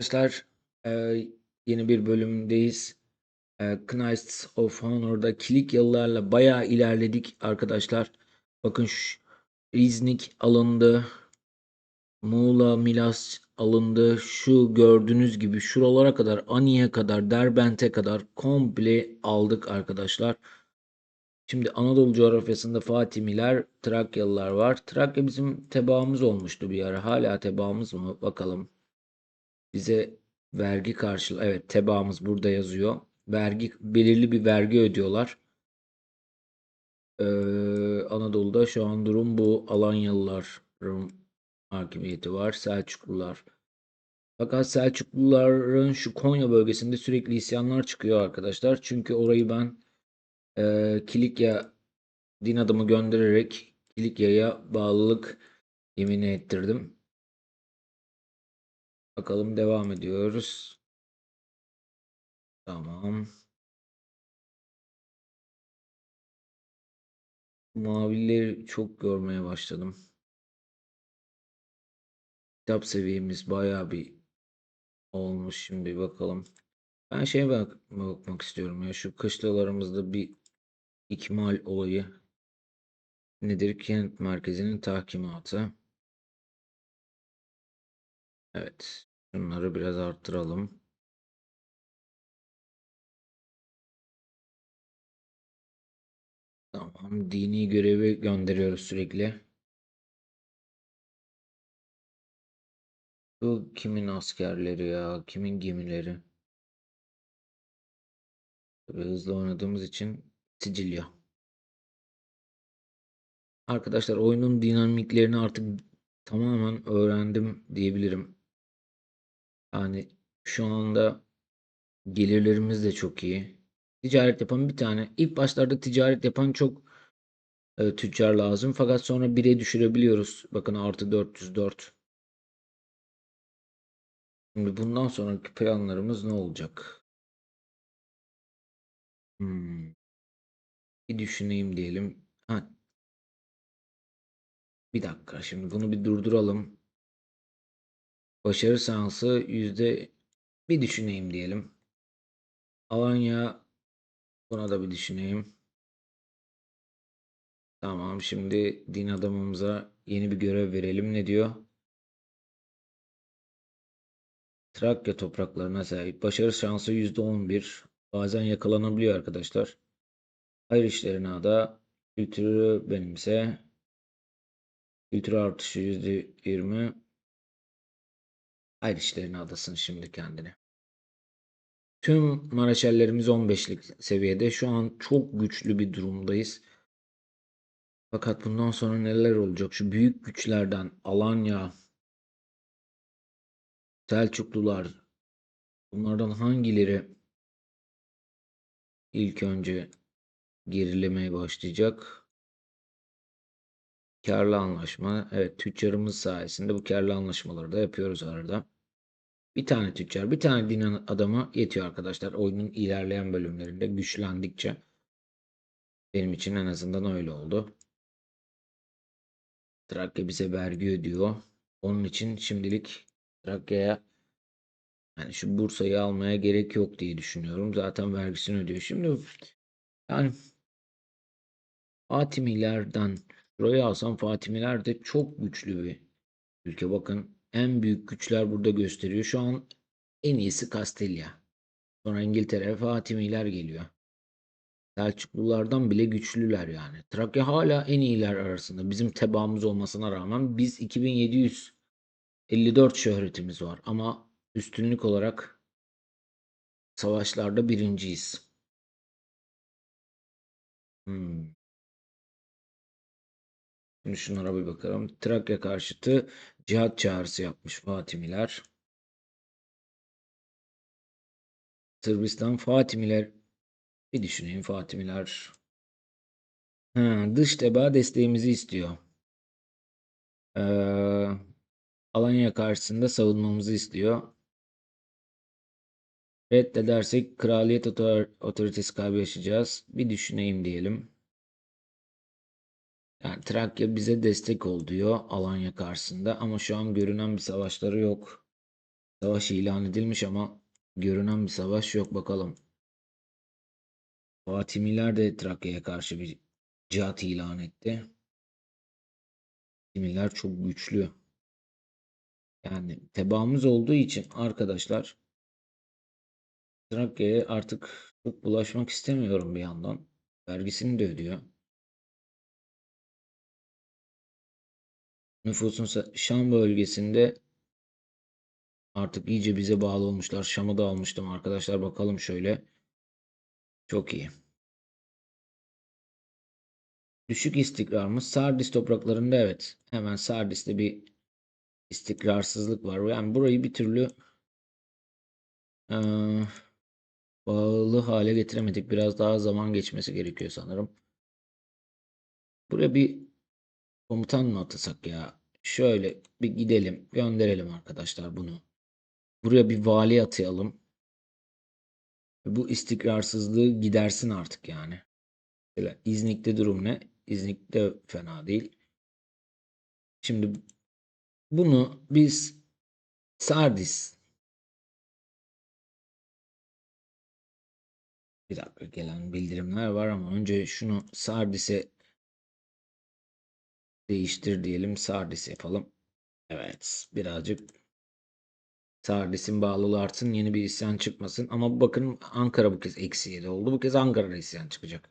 Arkadaşlar eee, yeni bir bölümdeyiz. Eee Knights of Honor'da Kilikyalılarla bayağı ilerledik arkadaşlar. Bakın şu İznik alındı. Muğla, Milas alındı. Şu gördüğünüz gibi şuralara kadar Ani'ye kadar Derbent'e kadar komple aldık arkadaşlar. Şimdi Anadolu coğrafyasında Fatimiler, Trakyalılar var. Trakya bizim tebaamız olmuştu bir ara. Hala tebaamız mı? Bakalım. Bize vergi karşılığı evet tebaamız burada yazıyor. Vergi belirli bir vergi ödüyorlar. Ee, Anadolu'da şu an durum bu. Alanyalıların hakimiyeti var. Selçuklular. Fakat Selçukluların şu Konya bölgesinde sürekli isyanlar çıkıyor arkadaşlar. Çünkü orayı ben e, Kilikya din adamı göndererek Kilikya'ya bağlılık yemini ettirdim. Bakalım devam ediyoruz. Tamam. Mavileri çok görmeye başladım. Kitap seviyemiz bayağı bir olmuş şimdi bakalım. Ben şeye bak bakmak istiyorum ya şu kışlalarımızda bir ikmal olayı nedir? Kent merkezinin tahkimatı. Evet. Şunları biraz arttıralım. Tamam. Dini görevi gönderiyoruz sürekli. Bu kimin askerleri ya? Kimin gemileri? Tabii hızlı oynadığımız için Sicilya. Arkadaşlar oyunun dinamiklerini artık tamamen öğrendim diyebilirim. Yani şu anda gelirlerimiz de çok iyi. Ticaret yapan bir tane. İlk başlarda ticaret yapan çok e, tüccar lazım. Fakat sonra 1'e düşürebiliyoruz. Bakın artı 404. Şimdi bundan sonraki planlarımız ne olacak? Hmm. Bir düşüneyim diyelim. Ha. Bir dakika şimdi bunu bir durduralım. Başarı şansı yüzde bir düşüneyim diyelim. Alanya buna da bir düşüneyim. Tamam şimdi din adamımıza yeni bir görev verelim. Ne diyor? Trakya topraklarına sahip. Başarı şansı %11. Bazen yakalanabiliyor arkadaşlar. Hayır işlerine da kültürü benimse. Kültür artışı %20. Hayır işlerine adasın şimdi kendini. Tüm Maraşellerimiz 15'lik seviyede. Şu an çok güçlü bir durumdayız. Fakat bundan sonra neler olacak? Şu büyük güçlerden Alanya, Selçuklular bunlardan hangileri ilk önce gerilemeye başlayacak? Karlı anlaşma. Evet tüccarımız sayesinde bu karlı anlaşmaları da yapıyoruz arada. Bir tane tüccar, bir tane din adamı yetiyor arkadaşlar. Oyunun ilerleyen bölümlerinde güçlendikçe. Benim için en azından öyle oldu. Trakya bize vergi ödüyor. Onun için şimdilik Trakya'ya yani şu Bursa'yı almaya gerek yok diye düşünüyorum. Zaten vergisini ödüyor. Şimdi yani Fatimilerden şuraya alsam Fatimiler de çok güçlü bir ülke. Bakın en büyük güçler burada gösteriyor. Şu an en iyisi Kastilya. Sonra İngiltere Fatimiler geliyor. Selçuklulardan bile güçlüler yani. Trakya hala en iyiler arasında. Bizim tebaamız olmasına rağmen biz 2754 şöhretimiz var. Ama üstünlük olarak savaşlarda birinciyiz. Hmm. Şimdi şunlara bir bakalım. Trakya karşıtı cihat çağrısı yapmış Fatimiler. Sırbistan Fatimiler bir düşüneyim Fatimiler. Ha, dış teba desteğimizi istiyor. Ee, Alanya karşısında savunmamızı istiyor. Reddedersek kraliyet otor otoritesi kaybı yaşayacağız. Bir düşüneyim diyelim. Yani Trakya bize destek ol diyor Alanya karşısında ama şu an görünen bir savaşları yok. Savaş ilan edilmiş ama görünen bir savaş yok bakalım. Fatimiler de Trakya'ya karşı bir cihat ilan etti. Fatimiler çok güçlü. Yani tebaamız olduğu için arkadaşlar Trakya'ya artık çok bulaşmak istemiyorum bir yandan. Vergisini de ödüyor. Nüfusun Şam bölgesinde artık iyice bize bağlı olmuşlar. Şam'ı da almıştım arkadaşlar. Bakalım şöyle. Çok iyi. Düşük istikrarımız Sardis topraklarında evet. Hemen Sardis'te bir istikrarsızlık var. Yani burayı bir türlü eee, bağlı hale getiremedik. Biraz daha zaman geçmesi gerekiyor sanırım. Buraya bir komutan mı atasak ya? Şöyle bir gidelim, gönderelim arkadaşlar bunu. Buraya bir vali atayalım. Bu istikrarsızlığı gidersin artık yani. Mesela İznik'te durum ne? İznik'te fena değil. Şimdi bunu biz Sardis bir dakika gelen bildirimler var ama önce şunu Sardis'e değiştir diyelim. Sardis yapalım. Evet birazcık Sardis'in bağlılığı artsın. Yeni bir isyan çıkmasın. Ama bakın Ankara bu kez eksi 7 oldu. Bu kez Ankara'da isyan çıkacak.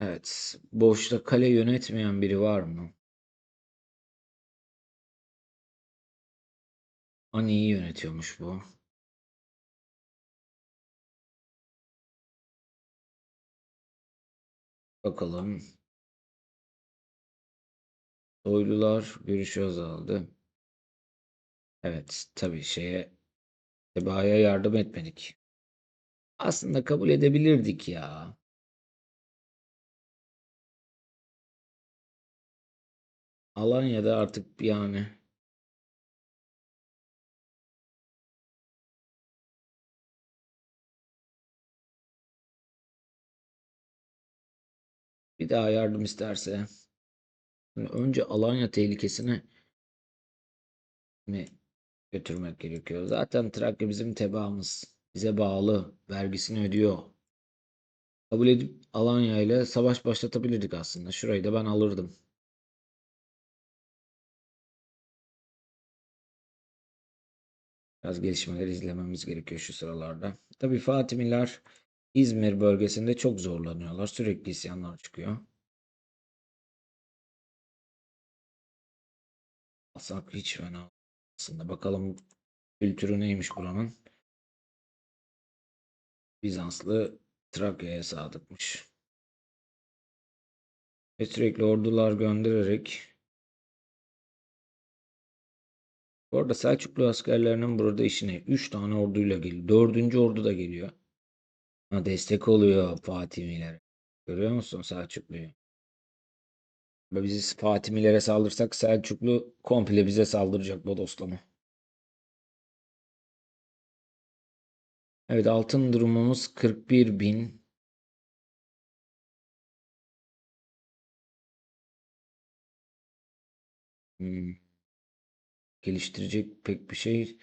Evet. Boşta kale yönetmeyen biri var mı? Ani'yi yönetiyormuş bu. Bakalım. Soylular görüşü azaldı. Evet, tabii şeye tebaaya yardım etmedik. Aslında kabul edebilirdik ya. Alanya'da artık yani bir daha yardım isterse Şimdi önce Alanya tehlikesini mi götürmek gerekiyor? Zaten Trakya bizim tebaamız. Bize bağlı. Vergisini ödüyor. Kabul edip Alanya ile savaş başlatabilirdik aslında. Şurayı da ben alırdım. Biraz gelişmeleri izlememiz gerekiyor şu sıralarda. Tabii Fatimiler İzmir bölgesinde çok zorlanıyorlar. Sürekli isyanlar çıkıyor. Alsak hiç fena aslında. Bakalım kültürü neymiş buranın. Bizanslı Trakya'ya sadıkmış. Ve sürekli ordular göndererek Bu arada Selçuklu askerlerinin burada işine 3 tane orduyla geliyor. 4. ordu da geliyor. Ha, destek oluyor Fatimilere. Görüyor musun Selçuklu'yu? Ve biz Fatimilere saldırsak Selçuklu komple bize saldıracak Bodoslama. Evet altın durumumuz 41 bin. Hmm. Geliştirecek pek bir şey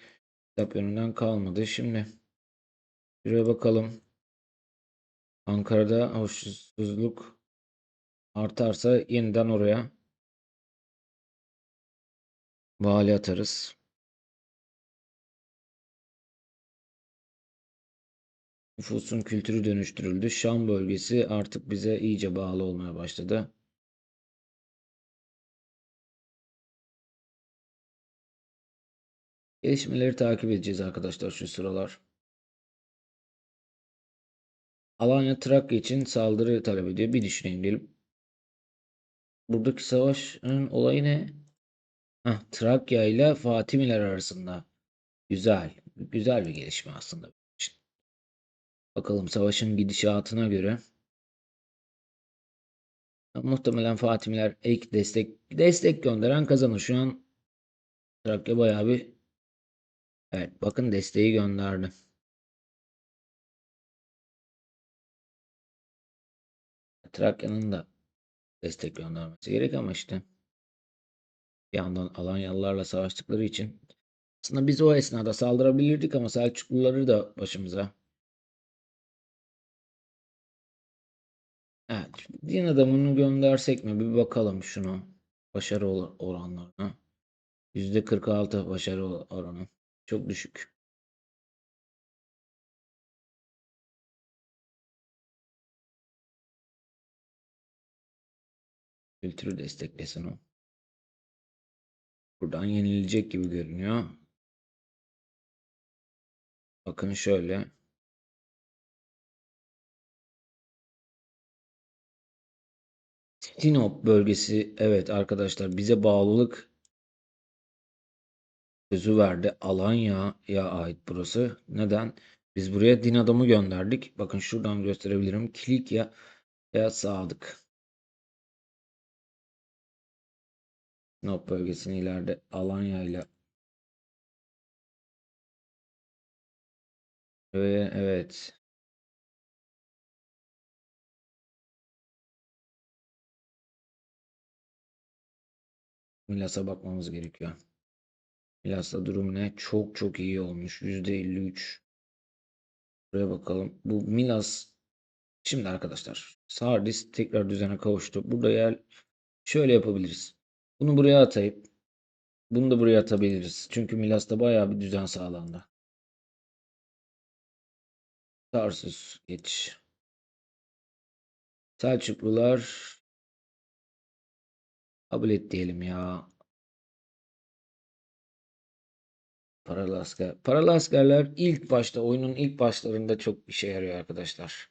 kitap yönünden kalmadı. Şimdi şuraya bakalım. Ankara'da hoşsuzluk artarsa yeniden oraya vali atarız. Nüfusun kültürü dönüştürüldü. Şam bölgesi artık bize iyice bağlı olmaya başladı. Gelişmeleri takip edeceğiz arkadaşlar şu sıralar. Alanya Trakya için saldırı talep ediyor. Bir düşüneyim diyelim. Buradaki savaşın olayı ne? Heh, Trakya ile Fatimiler arasında. Güzel. Güzel bir gelişme aslında. Bakalım savaşın gidişatına göre. Muhtemelen Fatimiler ek destek destek gönderen kazanır. Şu an Trakya bayağı bir Evet bakın desteği gönderdi. Trakya'nın da destek göndermesi gerek ama işte bir yandan Alanyalılarla savaştıkları için Aslında biz o esnada saldırabilirdik ama Selçukluları da başımıza. Evet. Din adamını göndersek mi? Bir bakalım şunu. Başarı or- oranlarına. %46 başarı oranı. Çok düşük. Kültürü desteklesin o. Buradan yenilecek gibi görünüyor. Bakın şöyle. Sinop bölgesi evet arkadaşlar bize bağlılık sözü verdi. Alanya'ya ait burası. Neden? Biz buraya din adamı gönderdik. Bakın şuradan gösterebilirim. Kilikya ya Sadık. Sinop bölgesini ileride Alanya ile ve evet Milas'a bakmamız gerekiyor. Milas'ta durum ne? Çok çok iyi olmuş. %53. Buraya bakalım. Bu Milas şimdi arkadaşlar Sardis tekrar düzene kavuştu. Burada yer şöyle yapabiliriz. Bunu buraya atayıp bunu da buraya atabiliriz. Çünkü Milas'ta bayağı bir düzen sağlandı. Tarsus geç. Selçuklular kabul et diyelim ya. Paralı asker. Paralı askerler ilk başta oyunun ilk başlarında çok işe yarıyor arkadaşlar.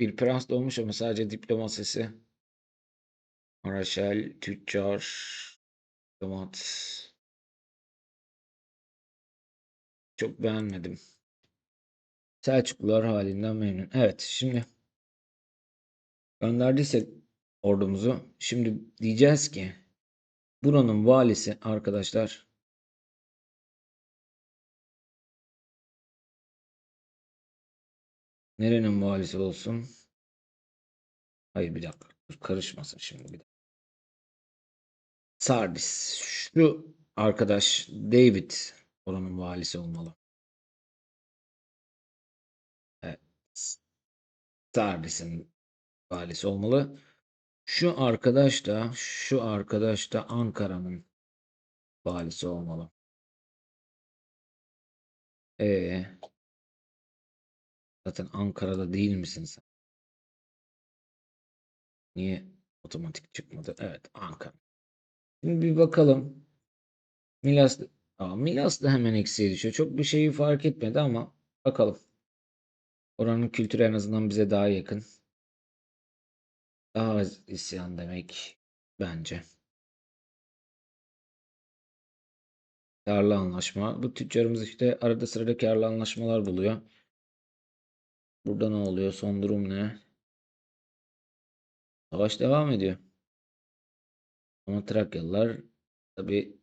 Bir prens doğmuş ama sadece diplomasisi. Maraşel, tüccar, diplomat. Çok beğenmedim. Selçuklular halinden memnun. Evet şimdi gönderdiysek ordumuzu. Şimdi diyeceğiz ki buranın valisi arkadaşlar nerenin valisi olsun? Hayır bir dakika. Karışmasın şimdi bir dakika. Sardis. Şu arkadaş David oranın valisi olmalı. Evet. Sardis'in valisi olmalı. Şu arkadaş da şu arkadaş da Ankara'nın valisi olmalı. Ee, zaten Ankara'da değil misin sen? Niye otomatik çıkmadı? Evet Ankara. Şimdi bir bakalım. Milas, Aa, Milas da hemen eksiye düşüyor. Çok bir şeyi fark etmedi ama bakalım. Oranın kültürü en azından bize daha yakın. Daha az isyan demek bence. Karlı anlaşma. Bu tüccarımız işte arada sırada karlı anlaşmalar buluyor. Burada ne oluyor? Son durum ne? Savaş devam ediyor. Ama Trakyalılar tabi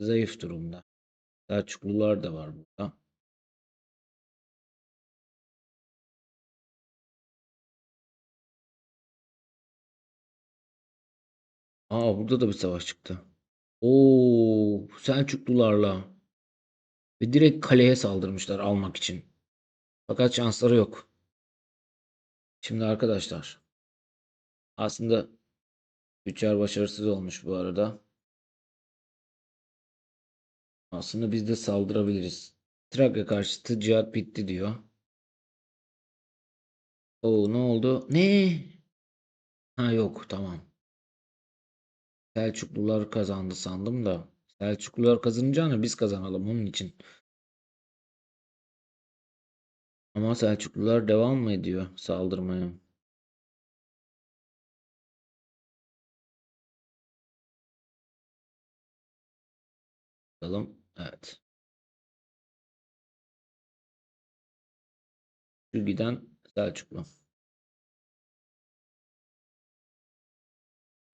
zayıf durumda. Selçuklular da var burada. Aa burada da bir savaş çıktı. Oo Selçuklularla ve direkt kaleye saldırmışlar almak için. Fakat şansları yok. Şimdi arkadaşlar aslında tüccar başarısız olmuş bu arada. Aslında biz de saldırabiliriz. Trakya karşıtı cihat bitti diyor. Oo ne oldu? Ne? Ha yok tamam. Selçuklular kazandı sandım da. Selçuklular kazanacağını biz kazanalım onun için. Ama Selçuklular devam mı ediyor saldırmaya? Bakalım. Evet. Şu giden Selçuklu.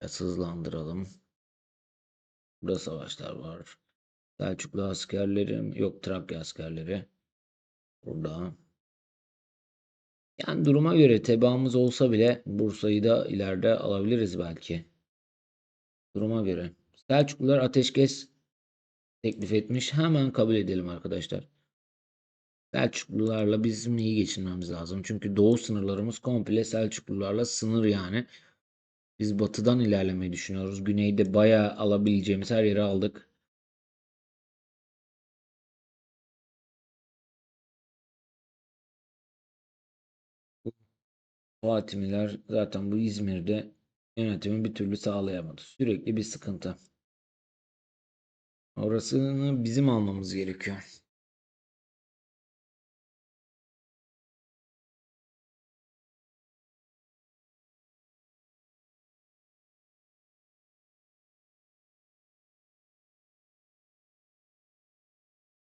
Biraz hızlandıralım. Burada savaşlar var. Selçuklu askerlerim yok Trakya askerleri. Burada. Yani duruma göre tebaamız olsa bile Bursa'yı da ileride alabiliriz belki. Duruma göre. Selçuklular ateşkes teklif etmiş. Hemen kabul edelim arkadaşlar. Selçuklularla bizim iyi geçinmemiz lazım. Çünkü doğu sınırlarımız komple Selçuklularla sınır yani. Biz batıdan ilerlemeyi düşünüyoruz. Güneyde bayağı alabileceğimiz her yeri aldık. Fatimiler zaten bu İzmir'de yönetimi bir türlü sağlayamadı. Sürekli bir sıkıntı. Orasını bizim almamız gerekiyor.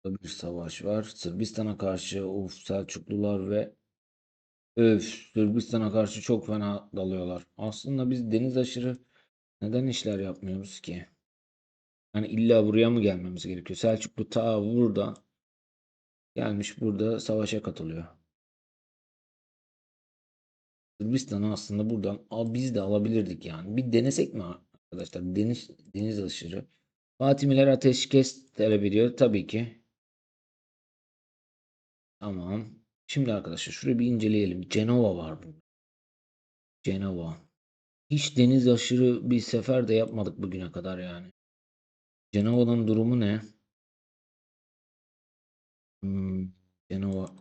Bir savaş var. Sırbistan'a karşı uf Selçuklular ve öf Sırbistan'a karşı çok fena dalıyorlar. Aslında biz deniz aşırı neden işler yapmıyoruz ki? Hani illa buraya mı gelmemiz gerekiyor? Selçuklu ta burada gelmiş burada savaşa katılıyor. Sırbistan'ı aslında buradan al, biz de alabilirdik yani. Bir denesek mi arkadaşlar? Deniz deniz aşırı. Fatimiler ateşkes talep ediyor tabii ki. Tamam. Şimdi arkadaşlar şurayı bir inceleyelim. Cenova var burada. Cenova. Hiç deniz aşırı bir sefer de yapmadık bugüne kadar yani. Cenova'nın durumu ne? Hmm, Cenova.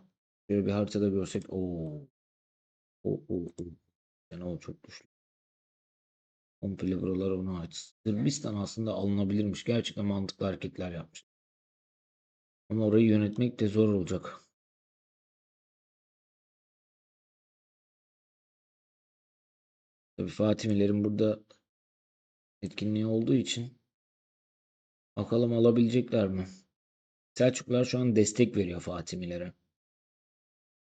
Şöyle bir haritada görsek. Oo. Oo, oo, oo. Cenova çok güçlü. Komple buralar ona ait. Sırbistan aslında alınabilirmiş. Gerçekten mantıklı hareketler yapmış. Ama orayı yönetmek de zor olacak. Tabii Fatimilerin burada etkinliği olduğu için bakalım alabilecekler mi? Selçuklular şu an destek veriyor Fatimilere.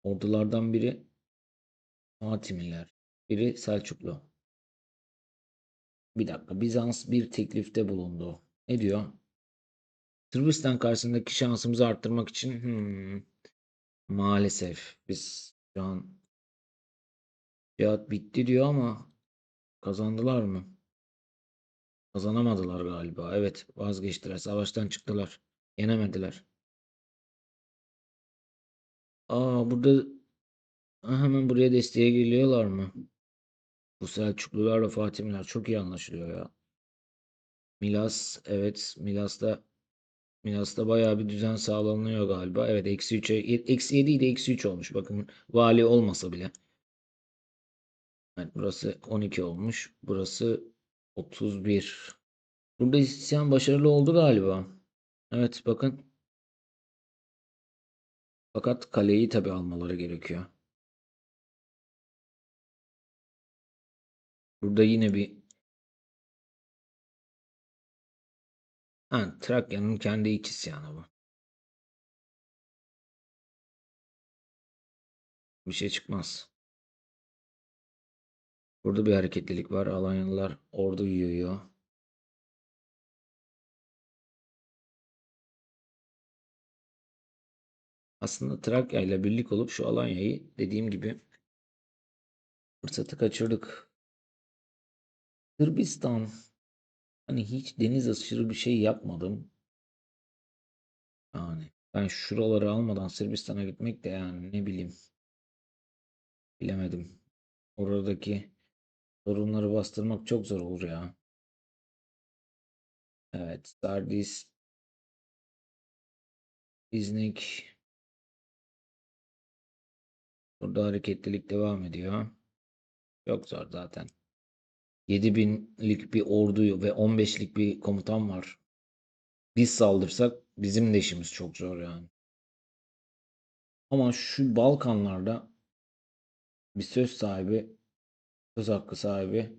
Ordulardan biri Fatimiler, biri Selçuklu. Bir dakika, Bizans bir teklifte bulundu. Ne diyor? Sırbistan karşısındaki şansımızı arttırmak için hmm, maalesef biz şu an cihat bitti diyor ama kazandılar mı? Kazanamadılar galiba. Evet, vazgeçtiler. Savaştan çıktılar. Yenemediler. Aa burada hemen buraya desteğe geliyorlar mı? Bu Selçuklularla Fatimiler çok iyi anlaşılıyor ya. Milas evet Milas'ta Milas'ta bayağı bir düzen sağlanıyor galiba. Evet eksi 3'e eksi 7 ile eksi 3 olmuş. Bakın vali olmasa bile. Evet, burası 12 olmuş. Burası 31. Burada isyan başarılı oldu galiba. Evet bakın. Fakat kaleyi tabi almaları gerekiyor. Burada yine bir ha, Trakya'nın kendi iç isyanı bu. Bir şey çıkmaz. Burada bir hareketlilik var. Alanyalılar ordu yığıyor. Aslında Trakya ile birlik olup şu Alanya'yı dediğim gibi fırsatı kaçırdık. Sırbistan hani hiç deniz aşırı bir şey yapmadım. Yani ben şuraları almadan Sırbistan'a gitmek de yani ne bileyim. Bilemedim. Oradaki sorunları bastırmak çok zor olur ya. Evet. Sardis İznik Burada hareketlilik devam ediyor. Çok zor zaten. 7000'lik bir ordu ve 15'lik bir komutan var. Biz saldırsak bizim de işimiz çok zor yani. Ama şu Balkanlarda bir söz sahibi, söz hakkı sahibi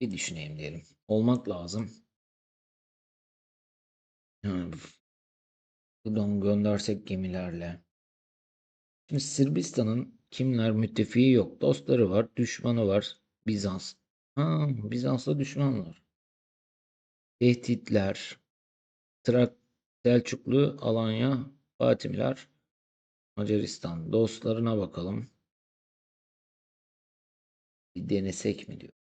bir düşüneyim diyelim. Olmak lazım. Yani buradan göndersek gemilerle. Şimdi Sırbistan'ın kimler müttefiği yok. Dostları var, düşmanı var. Bizans. Ha, Bizans'la düşman var. Tehditler. Trak, Selçuklu, Alanya, Fatimiler Macaristan dostlarına bakalım. Bir denesek mi diyor.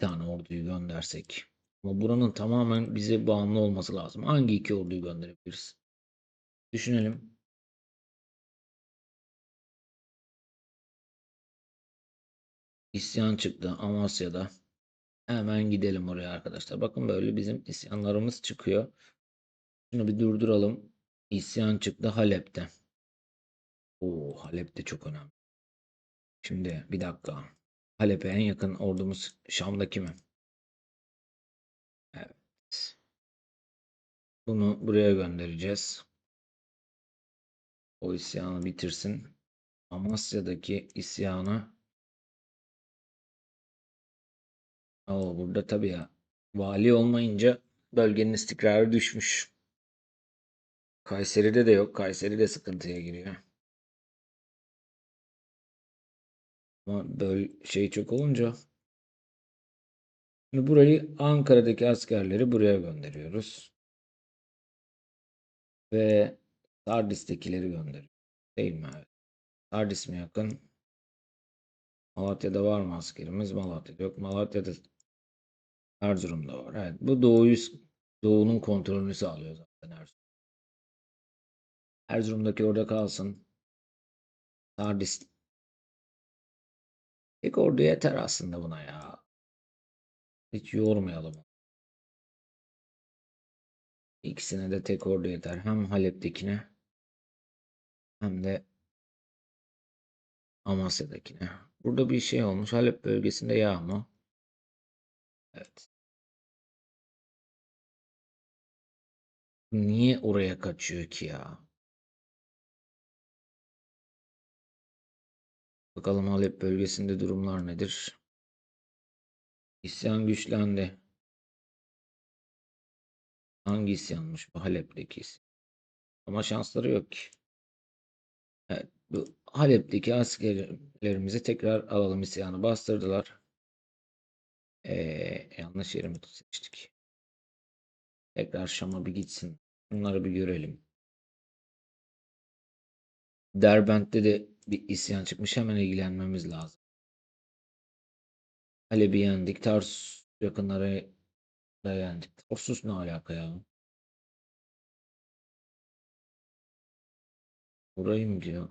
Bir tane orduyu göndersek. Ama buranın tamamen bize bağımlı olması lazım. Hangi iki orduyu gönderebiliriz? Düşünelim. İsyan çıktı Amasya'da. Hemen gidelim oraya arkadaşlar. Bakın böyle bizim isyanlarımız çıkıyor. Şunu bir durduralım. İsyan çıktı Halep'te. Oo Halep de çok önemli. Şimdi bir dakika. Halep'e en yakın ordumuz Şam'daki mi? Evet. Bunu buraya göndereceğiz. O isyanı bitirsin. Amasya'daki isyanı Oo, burada tabii ya. Vali olmayınca bölgenin istikrarı düşmüş. Kayseri'de de yok. Kayseri de sıkıntıya giriyor. Ama böyle şey çok olunca Şimdi burayı Ankara'daki askerleri buraya gönderiyoruz. Ve Sardis'tekileri gönderiyoruz. Değil mi? Evet. Sardis mi yakın? Malatya'da var mı askerimiz? Malatya'da yok. Malatya'da Erzurum'da var. Evet. Bu doğuyu doğunun kontrolünü sağlıyor zaten Erzurum. Erzurum'daki orada kalsın. Sardis. Tek ordu yeter aslında buna ya. Hiç yormayalım. İkisine de tek ordu yeter. Hem Halep'tekine hem de Amasya'dakine. Burada bir şey olmuş. Halep bölgesinde yağma. Evet. Niye oraya kaçıyor ki ya? Bakalım Halep bölgesinde durumlar nedir? İsyan güçlendi. Hangi isyanmış bu Halep'teki isyan? Ama şansları yok ki. Evet, bu Halep'teki askerlerimizi tekrar alalım isyanı bastırdılar. Ee, yanlış yeri mi seçtik? Tekrar Şam'a bir gitsin. Bunları bir görelim. Derbent'te de bir isyan çıkmış. Hemen ilgilenmemiz lazım. Halep'i yendik. Tarsus yakınları da yendik. Tarsus ne alaka ya? Burayı mı diyor?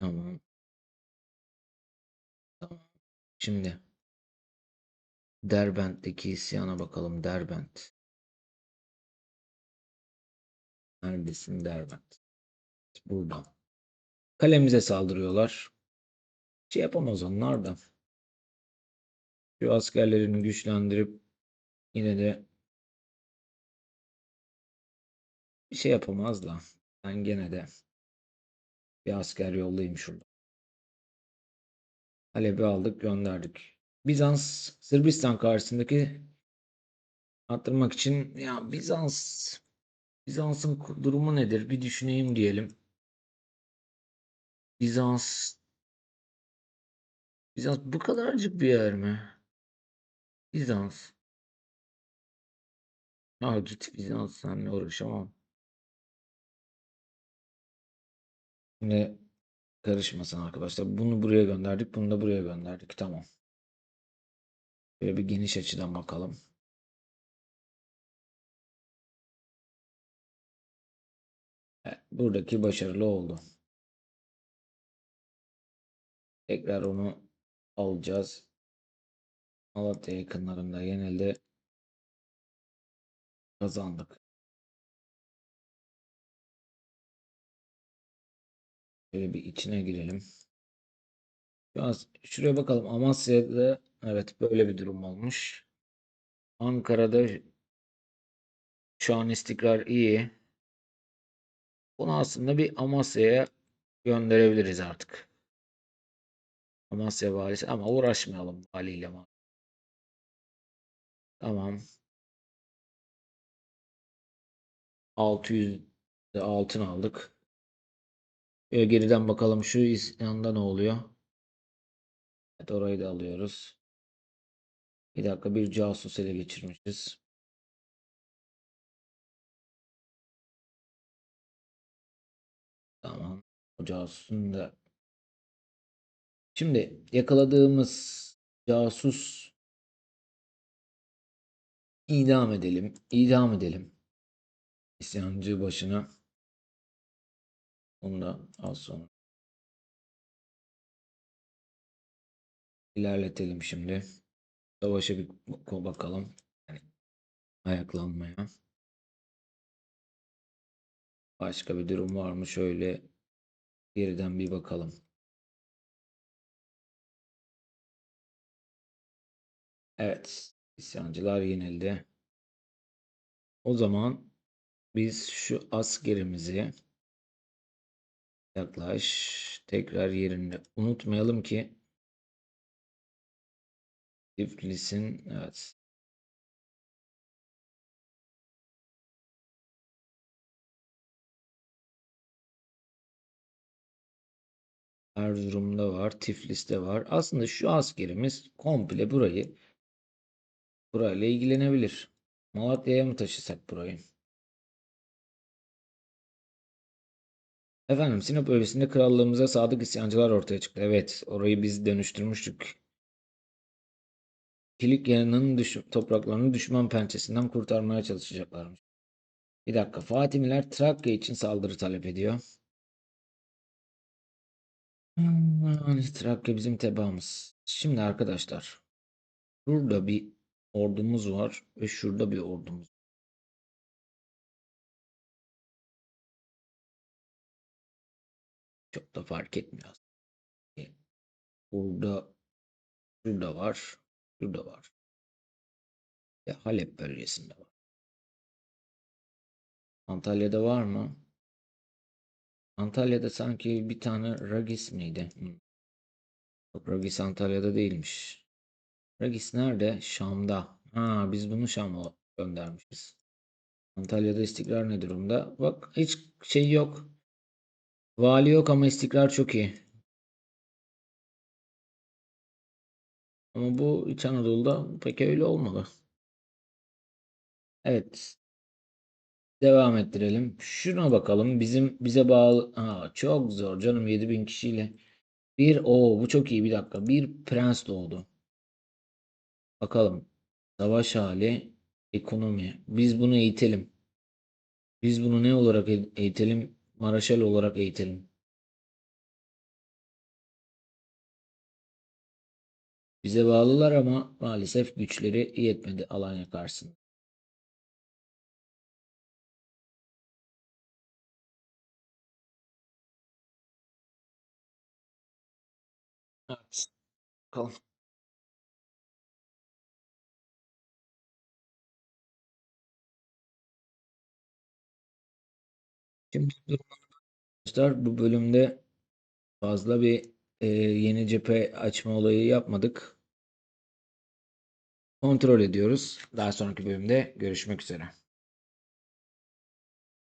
Tamam. Tamam. Şimdi Derbent'teki isyana bakalım. Derbent. Neredesin Derbent? Burada. Kalemize saldırıyorlar. Şey yapamaz onlar da. Şu askerlerini güçlendirip yine de bir şey yapamaz da. Ben gene de bir asker yollayayım şurada. Halep'i aldık gönderdik. Bizans Sırbistan karşısındaki arttırmak için ya Bizans Bizans'ın durumu nedir? Bir düşüneyim diyelim. Bizans Bizans bu kadarcık bir yer mi? Bizans. Ha git Bizans senle uğraşamam. Şimdi karışmasın arkadaşlar. Bunu buraya gönderdik. Bunu da buraya gönderdik. Tamam. Böyle bir geniş açıdan bakalım. Buradaki başarılı oldu. Tekrar onu alacağız. Malatya yakınlarında genelde kazandık. Şöyle bir içine girelim. Biraz şuraya bakalım. Amasya'da evet böyle bir durum olmuş. Ankara'da şu an istikrar iyi. Bunu aslında bir Amasya'ya gönderebiliriz artık. Amasya valisi ama uğraşmayalım valiyle. Tamam. 600 de altın aldık. Şöyle geriden bakalım şu isyanda ne oluyor? Evet orayı da alıyoruz. Bir dakika bir casus ele geçirmişiz. Tamam. O casusun da. Şimdi yakaladığımız casus idam edelim. İdam edelim. İsyancı başına. Onu da az sonra. İlerletelim şimdi. Savaşa bir bak- bakalım. Yani ayaklanmaya. Başka bir durum var mı? Şöyle geriden bir bakalım. Evet. İsyancılar yenildi. O zaman biz şu askerimizi yaklaş tekrar yerinde unutmayalım ki Tiflis'in evet Erzurum'da var, Tiflis'te var. Aslında şu askerimiz komple burayı burayla ilgilenebilir. Malatya'ya mı taşısak burayı? Efendim Sinop bölgesinde krallığımıza sadık isyancılar ortaya çıktı. Evet, orayı biz dönüştürmüştük. Kilikya'nın düş topraklarını düşman pençesinden kurtarmaya çalışacaklarmış. Bir dakika, Fatimiler Trakya için saldırı talep ediyor. Trakya bizim tebaamız. Şimdi arkadaşlar, şurada bir ordumuz var ve şurada bir ordumuz. Çok da fark etmiyor. Burada şurada var, şurada var. Ve Halep bölgesinde var. Antalya'da var mı? Antalya'da sanki bir tane Ragis miydi? Yok, Ragis Antalya'da değilmiş. Ragis nerede? Şam'da. Ha, biz bunu Şam'a göndermişiz. Antalya'da istikrar ne durumda? Bak hiç şey yok. Vali yok ama istikrar çok iyi. Ama bu İç Anadolu'da pek öyle olmadı. Evet. Devam ettirelim. Şuna bakalım. Bizim bize bağlı. Aa, çok zor canım 7000 kişiyle. Bir o bu çok iyi bir dakika. Bir prens doğdu. Bakalım. Savaş hali, ekonomi. Biz bunu eğitelim. Biz bunu ne olarak e- eğitelim? Maraşal olarak eğitelim. Bize bağlılar ama maalesef güçleri yetmedi Alanya karşısında. Bakalım. Şimdi arkadaşlar bu bölümde fazla bir e, yeni cephe açma olayı yapmadık. Kontrol ediyoruz. Daha sonraki bölümde görüşmek üzere.